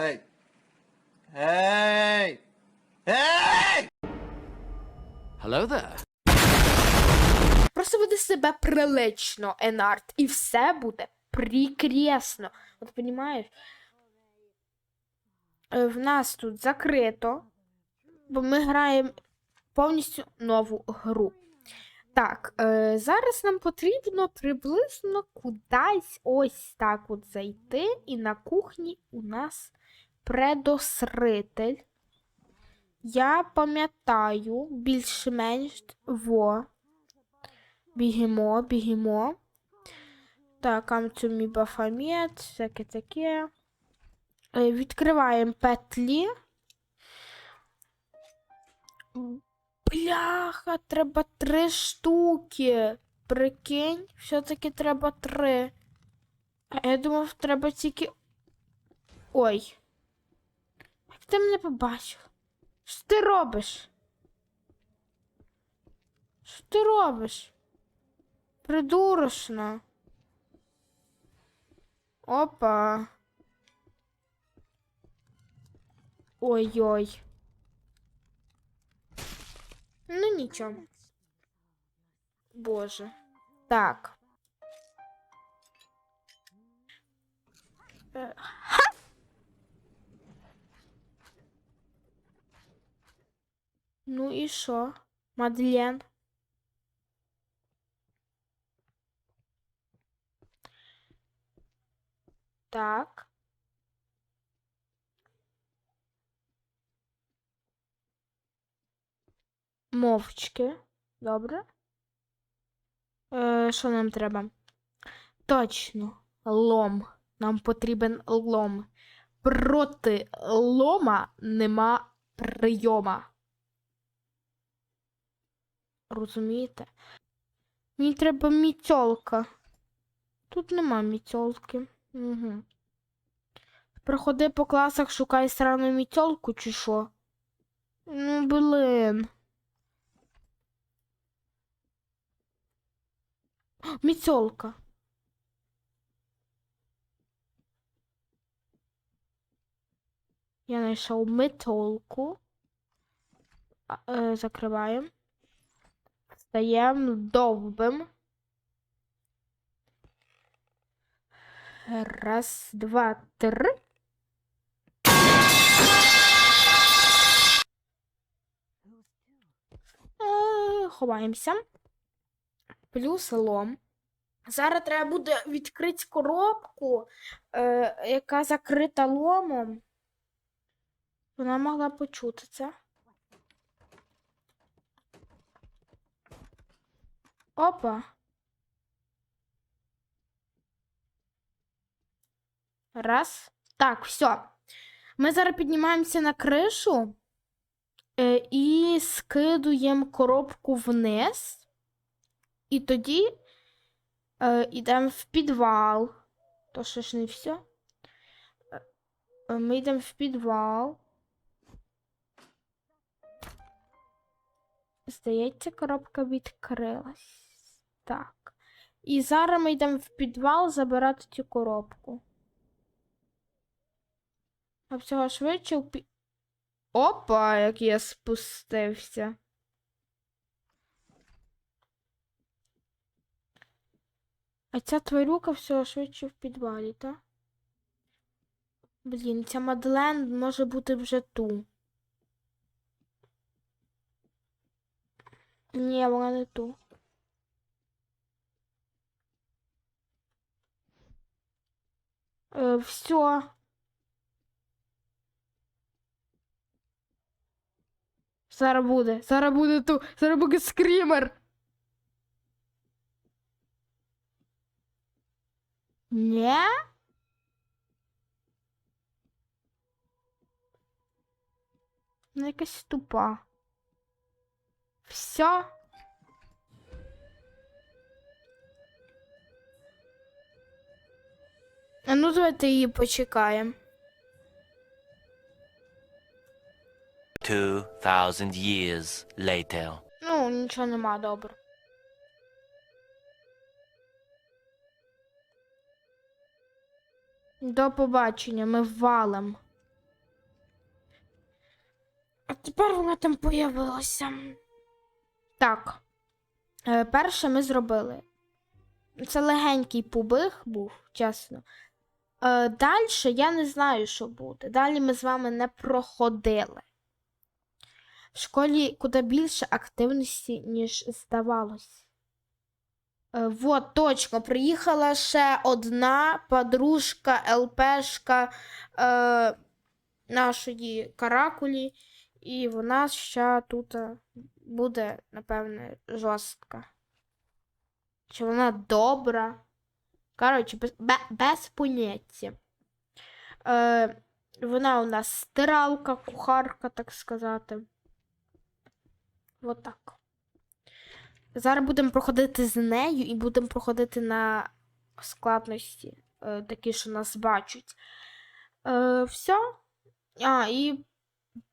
Hey! Hey! Hey! Hello there. Просто веди себе прилично, Енарт, і все буде прикресно. От розумієш? В нас тут закрито, бо ми граємо повністю нову гру. Так, е, зараз нам потрібно приблизно кудись ось так от зайти, і на кухні у нас предосритель. Я пам'ятаю більш-менш во. Бігімо, бігімо. Так, амцумі бафамет, всяке таке. Е, Відкриваємо петлі. Бляха, треба три штуки. Прикинь, все-таки треба три. А я думав, треба тільки. Ой. Ти мене побачив? Що ти робиш? Що ти робиш? Придурочно. Опа. Ой-ой. Ну нічого. Боже. Так. Е, Ха! Ну і що? Мадлен? Так. Мовчки. Добре. Е, що нам треба? Точно. Лом. Нам потрібен лом. Проти лома нема прийома. Розумієте? Мені треба міцьолка. Тут нема міцьолки. Угу. Проходи по класах, шукай срану міцьолку, чи що? Ну, блин. Міцьолка. Я знайшов міцьолку. А, Е, закриваємо. Встаємо, довбим. Раз, два, три. Е, Ховаємося. Плюс лом. Зараз треба буде відкрити коробку, е, яка закрита ломом. Вона могла почути це. Опа. Раз. Так, все. Ми зараз піднімаємося на кришу і скидуємо коробку вниз. І тоді йдемо в підвал. То що ж не все. Е, Ми йдемо в підвал. Здається, коробка відкрилась. Так. І зараз ми йдемо в підвал забирати цю коробку. А всього швидше в пі... Опа, як я спустився. А ця тварюка всього швидше в підвалі, так? Блін, ця Мадлен може бути вже ту. Ні, вона не ту. Е, все. Зараз буде, зараз буде ту, зараз буде скрімер. Ні? Вона якась тупа. Все. А ну давайте її почекаємо. 2,000 years later. Ну, нічого нема, добре. До побачення, ми валим. тепер вона там появилася. Так. Е, перше ми зробили. Це легенький побіг був, чесно. Е, Далі я не знаю, що буде. Далі ми з вами не проходили. В школі куди більше активності, ніж здавалось. Е, вот, точно, приїхала ще одна подружка ЛПшка е, нашої каракулі, і вона ще тут е, буде, напевне, жорстка. Чи вона добра? Коротше, без, без поняття. Е, вона у нас стиралка, кухарка, так сказати. Вот так. Зараз будемо проходити з нею і будемо проходити на складності, е, такі, що нас бачать. Е, все. А, і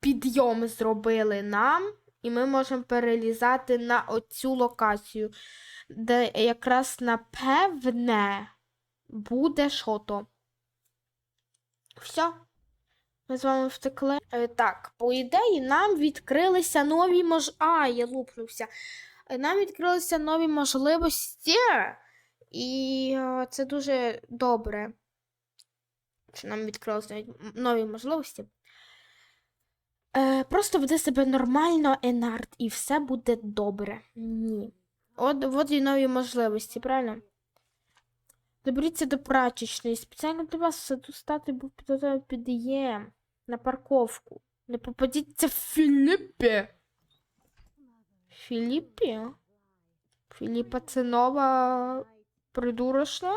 підйом зробили нам, і ми можемо перелізати на оцю локацію, де якраз напевне буде що-то. Все. Ми з вами втекли. Е, так, по ідеї, нам відкрилися нові мож... А, я лупнувся. Е, Нам відкрилися нові можливості, і е, це дуже добре. Що нам відкрилися нові можливості. Е, просто веди себе нормально, Енард, і все буде добре. Ні. От, от і нові можливості, правильно? Доберіться до прачечної. Спеціально для вас саду стати був підготовлений під'єм на парковку. Не попадіться в Філіппі. Філіппі? Філіппа це нова придурочна?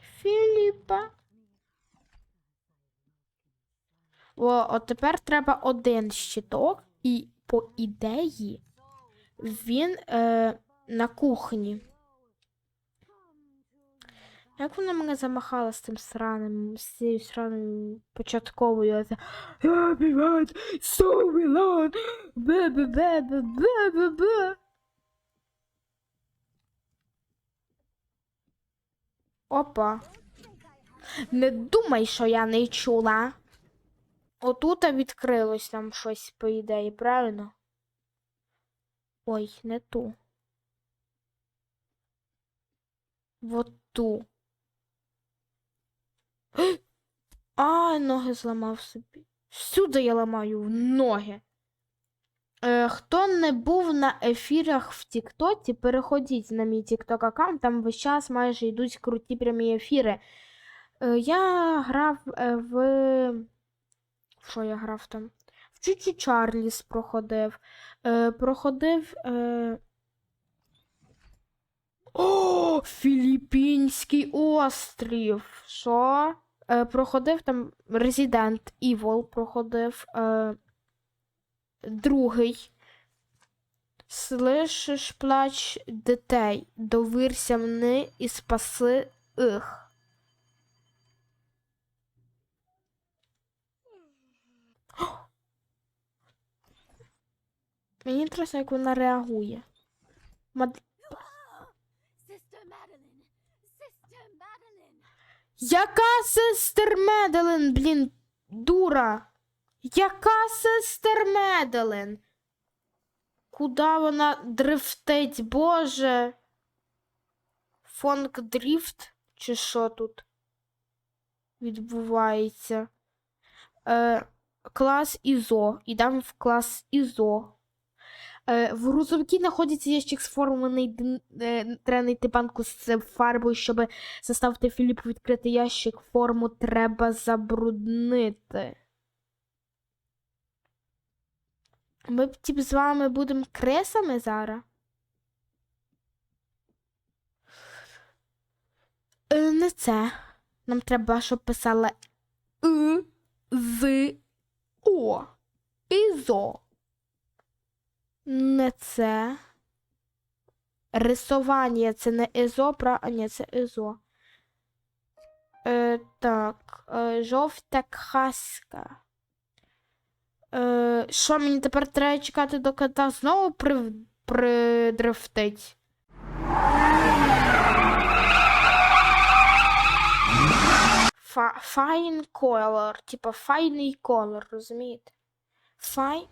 Філіппа. О, от тепер треба один щиток, і по ідеї він е, на кухні. Як вона мене замахала з тим сраним, з цією сраною початковою. Happy God, so alone, бе-бе-бе-бе-бе-бе-бе. Опа. Не думай, що я не чула. Отута відкрилось там щось, по ідеї, правильно? Ой, не ту. Вот ту. А, ноги зламав собі. Всюди я ламаю ноги. Е, хто не був на ефірах в Тіктоці, переходіть на мій Тікток аккаунт, там весь час майже йдуть круті прямі ефіри. Е, я грав е, в. Що я грав там? В Чучі Чарліс проходив. Е, проходив. Е... О, Філіппінський острів. Що? Е, проходив там Resident Evil проходив. Е, другий. Слышиш плач дітей, довірся мені і спаси їх. Мені інтересно, як вона реагує. Яка сестер Меделин, блін, дура? Яка сестер Меделин? Куда вона дрифтить, боже? Фонк дріфт? Чи що тут відбувається? Е, клас ІЗО. Ідемо в клас ІЗО. Е, в грузовикі знаходиться ящик е, треба знайти банку з фарбою, щоб заставити Філіпу відкрити ящик. Форму треба забруднити. Ми б тип з вами будемо кресами зараз. Е, не це. Нам треба, щоб писала И, З, О. Ізо. Не це. Рисування це не пра... а ні, це ізо. Е, так. Е, жовта каска. Е, що мені тепер треба чекати до кота знову при... придрифтить? Fine color, типа файний колор, розумієте? Фай.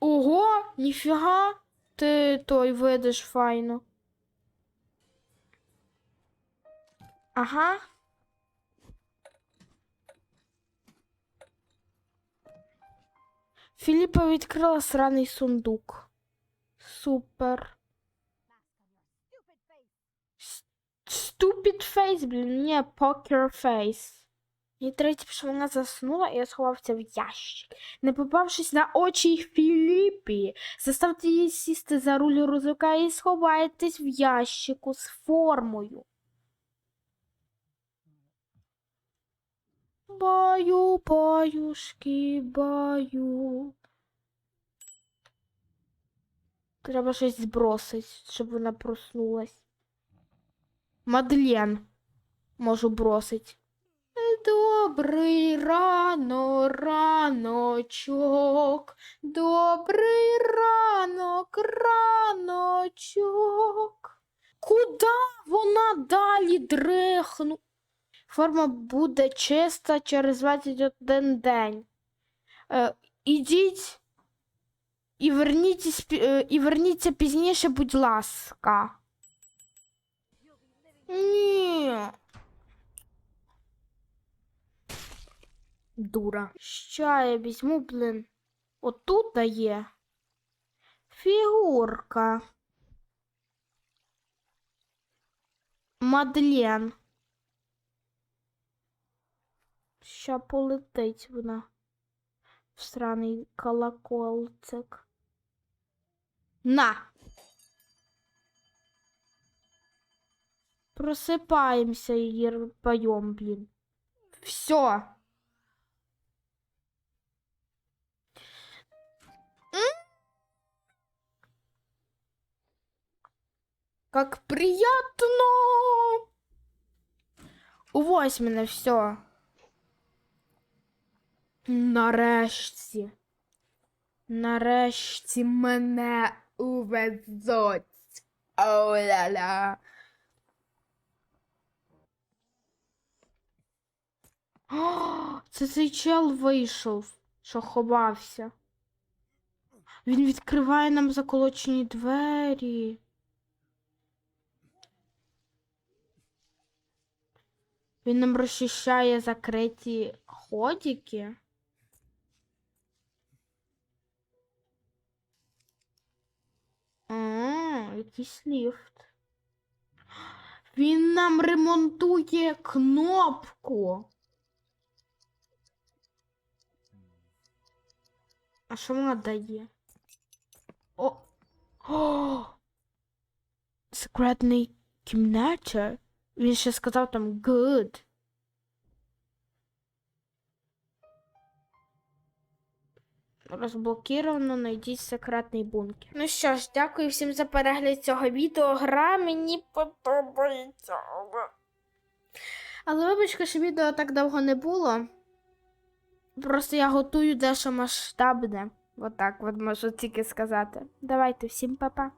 Ого, ніфіга, ти той видиш файно. Ага. Філіпа відкрила сраний сундук. Супер. Stupid face, блін, ні, poker face. І третє, що вона заснула, і я сховався в ящик. Не попавшись на очі Філіпі, заставте її сісти за руль рузака і сховайтесь в ящику з формою. Баю, баюшки, баю. Треба щось збросити, щоб вона проснулась. Мадлен можу бросить. Добрий рано, раночок. Добрий ранок, раночок. Куда вона далі дрихну? Форма буде чиста через 21 день. Е, ідіть і верніться, і верніться пізніше, будь ласка. Ні. Дура. Ща я візьму, блин. Отут є. Фігурка. Мадлен. Ща полетить вона. В сраний колокольцик. На! Просипаємося і поем, блін. Все. Как приятно! Увось мене все. Нарешті. Нарешті мене увезуть. Оу-ля-ля. Це цей чел вийшов, що ховався. Він відкриває нам заколочені двері. Він нам розчищає закриті ходики. А, якийсь ліфт. Він нам ремонтує кнопку. А що вона дає? О! О! Секретний кімната. Він ще сказав там good. Розблокіровано, найдіть секретний бункер. Ну що ж, дякую всім за перегляд цього відео. Гра мені подобається. Але вибачте, що відео так довго не було. Просто я готую дещо масштабне. Отак от можу тільки сказати. Давайте всім па-па.